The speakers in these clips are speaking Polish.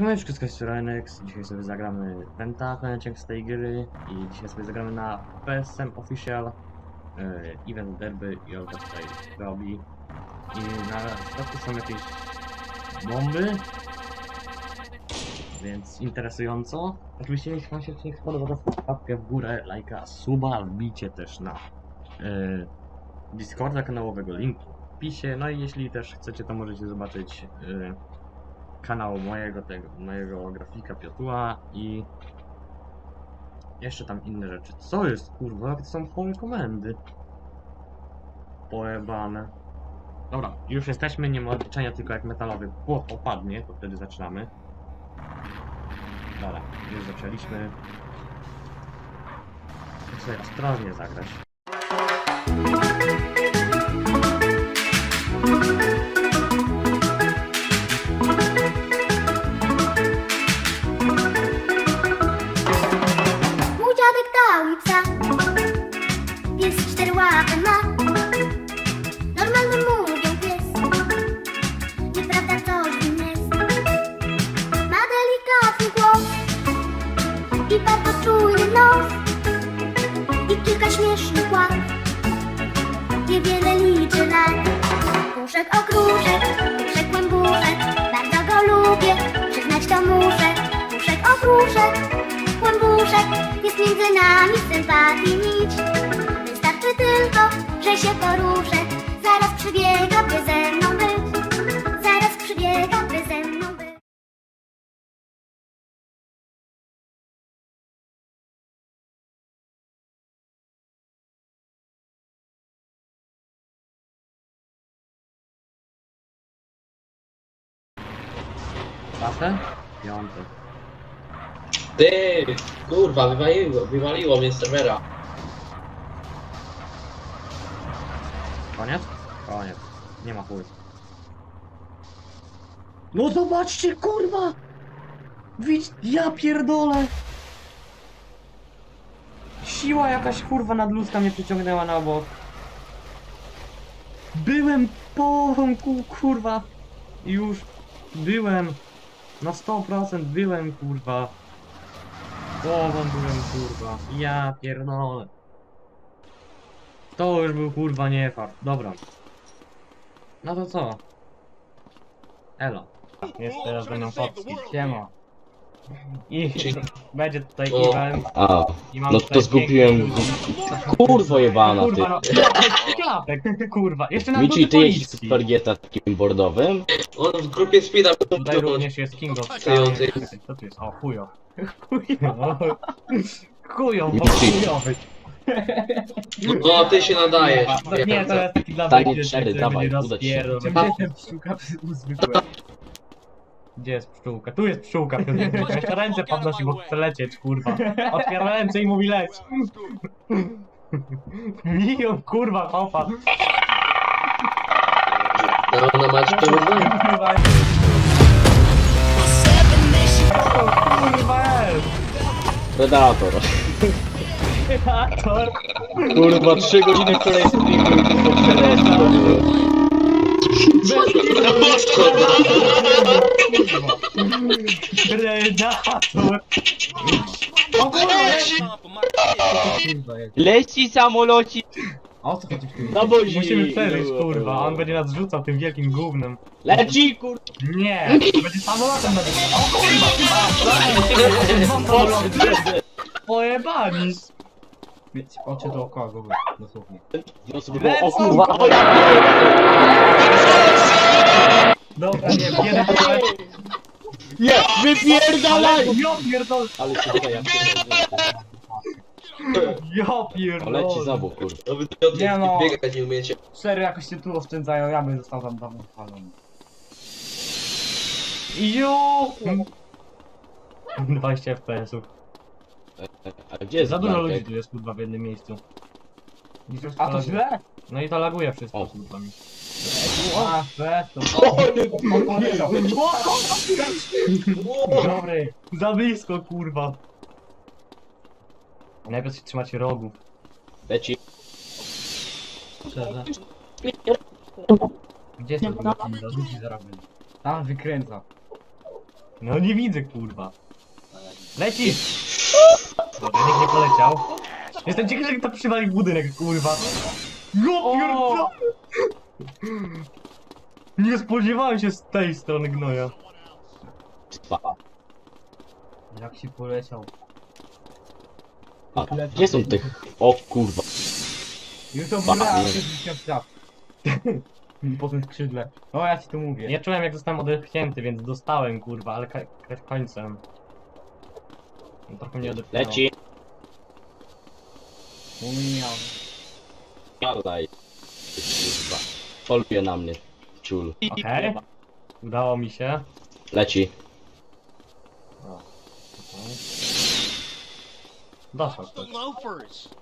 Siemeczko z Kościorenex, dzisiaj sobie zagramy Pentaklęciek z tej gry. I dzisiaj sobie zagramy na PSM Official e, Event Derby i Olga tutaj robi. I na środku są jakieś bomby więc interesująco. Oczywiście jeśli wam się odcinek spodoba to łapkę w górę, lajka, suba, wbijcie też na e, Discorda kanałowego, link w no i jeśli też chcecie to możecie zobaczyć e, kanał mojego tego, mojego grafika Piotuła i jeszcze tam inne rzeczy. Co jest kurwa? To są chowe komendy? Pojebane. Dobra, już jesteśmy, nie ma odliczenia, tylko jak metalowy płot opadnie, to wtedy zaczynamy. Dobra, już zaczęliśmy. Muszę ostrożnie zagrać. I bardzo czujny nos I kilka śmiesznych łap Niewiele liczy lat Puszek okruszek, puszek kłębuszek Bardzo go lubię, przyznać to muszę. Puszek okruszek, kłębuszek Jest między nami sympatii nić Wystarczy tylko, że się poruszę Zaraz przybiega, by ze mną Czwarte? Piąte. Ty, kurwa, wywaliło, wywaliło mnie z serwera. Koniec? Koniec. Nie ma chuj. No zobaczcie, kurwa! Widz, ja pierdolę! Siła jakaś kurwa nadludzka mnie przyciągnęła na bok. Byłem połową ku, kurwa. Już byłem. Na 100% byłem kurwa. Połową byłem kurwa. Ja pierdolę. To już był kurwa nie fart. Dobra. No to co? Elo. Jest teraz będą fotki. Siema. I będzie tutaj O. event. A, I mam no tutaj to zgubiłem. piękny- Kurwo jebana, Kurwa no. ty. Klapek, kurwa. Jeszcze na Michi, ty jeździsz policji. super Geta takim bordowym? On w grupie Speeda Tutaj również jest King of. Co tu jest? O, chujo. Chujo. Chujo, bo chujowy. No, ty się nadajesz. No, Nie, to jest taki dla Tanie będzie, cztery, który dawaj, się. rozpierdol. Gdzie jest pszczółka zwykłe? Gdzie jest pszczółka? Tu jest pszczółka. Jeszcze ręce podnosi, bo chce lecieć, kurwa. Otwiera ręce i mówi leć. Milion, kurwa, hopa. No, ona ma cztery Kurwa. Predator. Kreator. Kurwa, 3 godziny wczoraj streamu tylko przeleci. Predator. O kurwa. Kurwa jest. Samoloci O co chodzi w tym? wozi. Musimy przeżyć, kurwa. a On będzie nas rzucał tym wielkim gównem. Leci, kurwa. Nie, będzie samolotem na O kurwa! Pojebani! Mieć oczy dookoła głowy, dosłownie. No sobie było, o kurwa, o ja Dobra, nie, jeden to leci. Nie, wypierdalaj! Ja. Ale się tutaj ja pierdolę. Ja O, pierdol... leci za bok, kurwa. No wy do Nie no. biegać nie umiecie. Cztery jakoś się tu oszczędzają, ja bym został tam dawno spalony. Jo! 20 FPS-ów. A gdzie jest Za dużo ludzi tu jest kurwa w jednym miejscu. A to źle? No i to laguje wszystko O. kurwa mi. A, weź to. Dobry. Za blisko kurwa. Najpierw się trzymać rogów. Leci. Szczerze. Gdzie jest ten za ludzi zarobię? Tam wykręca. No nie widzę, kurwa. Leci! Dobra, nikt nie poleciał. Jestem ciekaw, jak to przywali w budynek, kurwa. No pierdolę! Nie spodziewałem się z tej strony gnoja. Jak ci poleciał. A, gdzie są te... O kurwa. Już to traf. Po tym skrzydle. No ja ci to mówię. Ja czułem, jak zostałem odepchnięty, więc dostałem, kurwa, ale ka ka końcem. No, trochę mnie odepchnęło. Leci. Umiał. Dalej. Kurwa. Poluje na mnie. Ciul. Okej. Udało mi się. Leci. Dostał ktoś.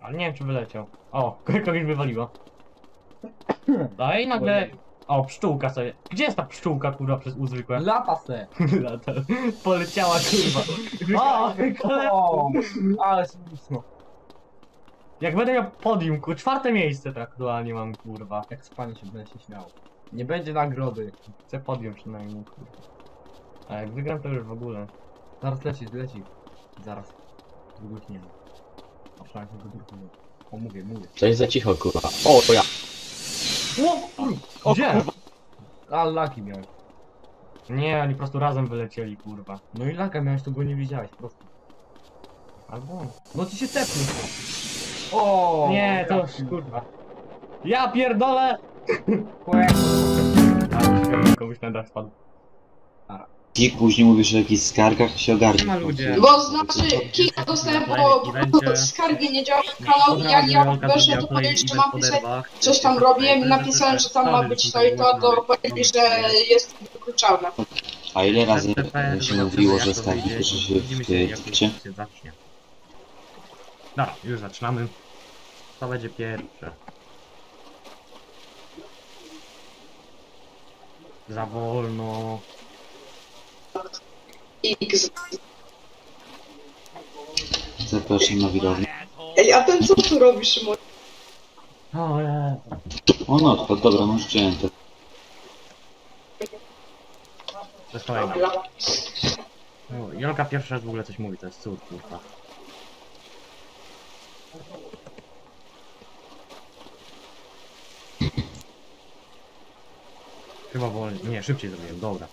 Ale nie wiem, czy wyleciał. O, kogoś wywaliło. Daj nagle... O, pszczółka sobie. Gdzie jest ta pszczółka, kurwa, przez U zwykłe? Lata se. Lata. Poleciała, kurwa. O. O, ale smutno. Jak będę miał podium, ku czwarte miejsce to aktualnie mam, kurwa. Jak spanie się będę się śmiał. Nie będzie nagrody. Chcę podium przynajmniej, kurwa. A jak wygram, to już w ogóle. Zaraz leci, leci. Zaraz. Długo nie ma. A przynajmniej tego druku nie. O, mówię, mówię. To jest za cicho kurwa. O, to ja. O, Gdzie? A, laki miałeś. Nie, oni po prostu razem wylecieli, kurwa. No i laka miałeś, to go nie widziałeś, po prostu. Albo... No ci się tepnął. O, Nie, to już, kurwa. Ja pierdolę! Kłe. A, komuś na dach spadł. I później mówisz o jakichś skargach, się ogarnie. Nie ma ludzie. Bo znaczy, kilka dostałem, bo Evencie. skargi nie działa kanał i jak ja weszłem, to powiedzieli, że mam pisać, coś tam robiłem i napisałem, że tam ma być to i to, to powiedzieli, że jest wykluczalne. A ile razy STP, się zobaczymy, mówiło, że skargi pisze się się, w się zacznie. Dobra, już zaczynamy. To będzie pierwsze. Za wolno. X. Zapraszam na widownię. Ej, a ten co tu robi, Szymon? O nie. O no, to dobra, no już wziąłem to. To jest kolejna. Dobra. Jolka pierwszy raz w ogóle coś mówi, to jest cud, kurwa. Chyba wolniej. Nie, szybciej zrobiłem, dobra.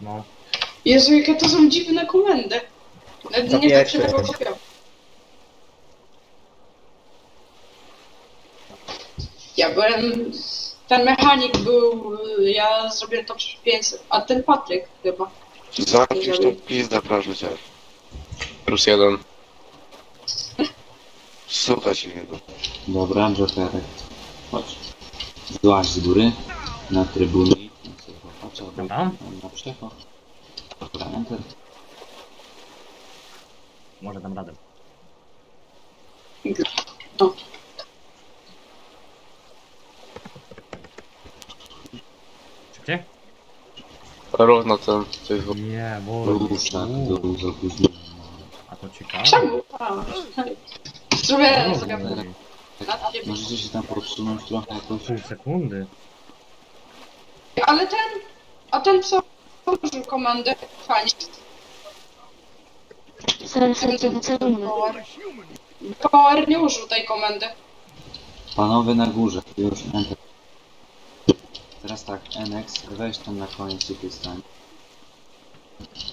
No. Jezu, jakie to są dziwne komendy. Nawet nie tak się tego kupiłem. Ja byłem... Ten mechanik był... Ja zrobiłem to przez 500, a ten Patryk chyba. Zapisz tą pizdę, proszę cię. Plus jeden. Słuchać niego. Dobra, Jokerek. Chodź. Złaź z góry. Na trybuny. Na sobie popatrz, albo Dobra. na. Dobra, enter. Może dam radę. O. Szybciej? Równo ten, to jest Nie, bo... To był za późno. A to ciekawe. Czemu? A, Zrobię... No, no. Możecie się tam podsunąć trochę jakoś? Pół sekundy. Ale ten... A ten co użył komendy? Fajnie. Power. Power nie użył tej komendy. Panowie na górze, już enter. Teraz tak, NX, weź tam na koniec tutaj stań.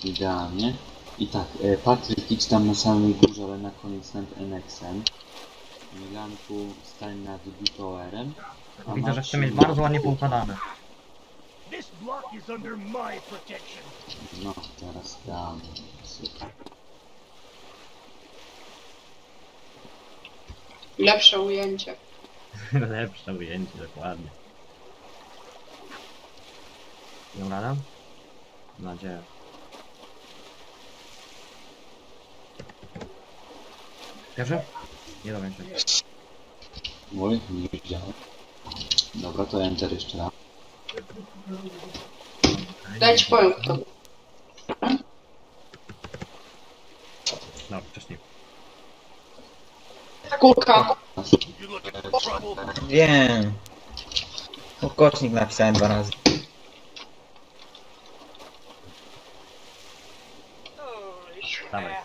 Idealnie. I tak, e, Patryk idź tam na samej górze, ale na koniec nad NX-em. Milanku stań nad Bitowerem. Widzę, że chcę mieć bardzo ładnie poukładane. No, teraz dam. Super. Lepsze ujęcie. Lepsze ujęcie, dokładnie. Ją radę? Mam nadzieję. Pierwszy? Nie dowiem się. Oj, nie widziałem. Dobra, to enter jeszcze raz. Daj ci powiem kto. No, wcześniej. Kulka. Wiem. Ukocznik napisałem dwa razy. Dawaj.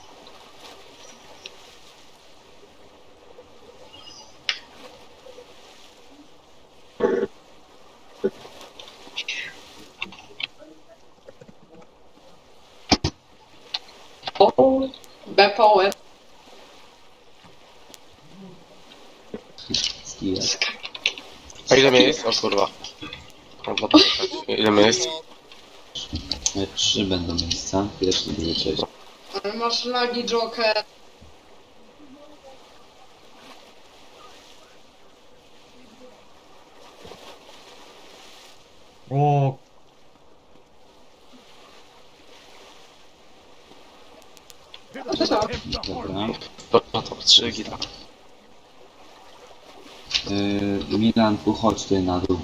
O, BPOE. Skille. Ile miejsc? O kurwa. O, no, tak. Ile miejsc? E, Trzy będą miejsca. Chwileczkę będzie cześć. Masz lagi Joker. O, To? Dobra. To, no to trzy gita. Yy, Milanku, chodź tutaj na dół.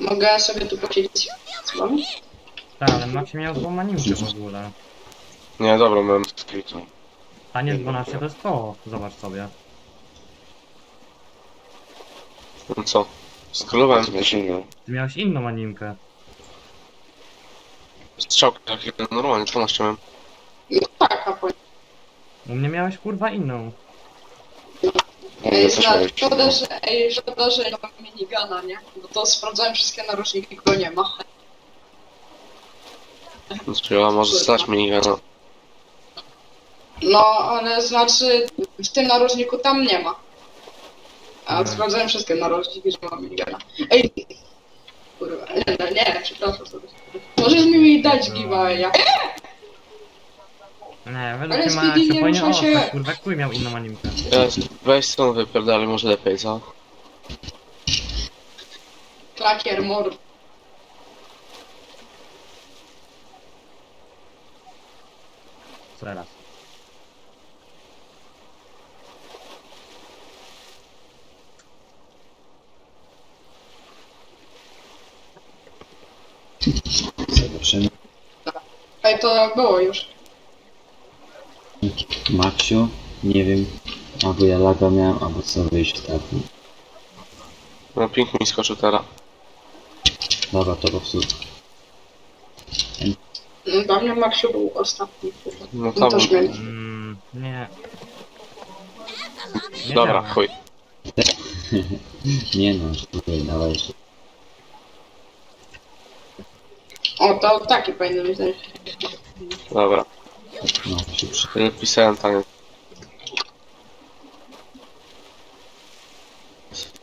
Mogę sobie tu posiedzieć z wami? tak, ale Macie miał złą animkę w ogóle. Nie, dobra, miałem skrytu. Taniec 12 to jest to, zobacz sobie. No co? Skrólowałem. Ty miałeś inną animkę. Strzałkę, jak normalnie, 12 miałem. No tak, a po... U mnie miałeś kurwa inną. Ej, zna- szkoda, że, ej, szkoda, że nie mam minigana, nie? Bo to sprawdzałem wszystkie narożniki, go nie ma. Znaczy, a może stać minigana. No, ale znaczy, w tym narożniku tam nie ma. A sprawdzałem wszystkie narożniki, że mam minigana. Ej, kurwa, nie, no, nie, przepraszam sobie. Możesz mi dać giveawaya. Nie, Ale według mnie ma Speedy się nie powinien rusza się. ostać, kurwa, kuj miał inną animkę. Teraz weź stąd wypierdalaj, może lepiej, co? Klakier, mord. Teraz? Zobaczymy. Ej, to było już. Maksiu, nie wiem. Albo ja laga miałem, albo co wyjść ostatni. No ping mi skoczył teraz. Dobra, to popsuł. No, Dla mnie Maksiu był ostatni. kurwa. No No śmiech. Mm, nie. nie Dobra, chuj. Nie no, tutaj dawaj. O, to taki powinien być. ten. Dobra. No, się przy... Tyle pisałem tanie.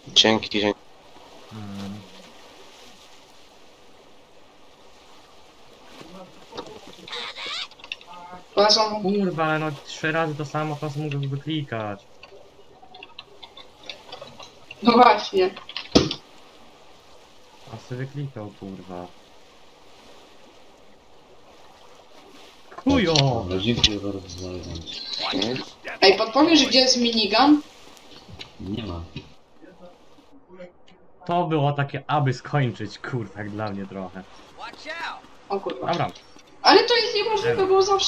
Dzięki, dzięki. Mm. Polecam. Kurwa, ale no trzy razy to samo teraz mógł wyklikać. No właśnie. A sobie wyklikał, kurwa. Chujo! Dobra, dziękuję bardzo za. Ej, podpowiesz, gdzie jest minigun? Nie ma. To było takie, aby skończyć, kurwa, jak dla mnie trochę. O kurwa. Dobra, Ale to jest niemożliwe, bo zawsze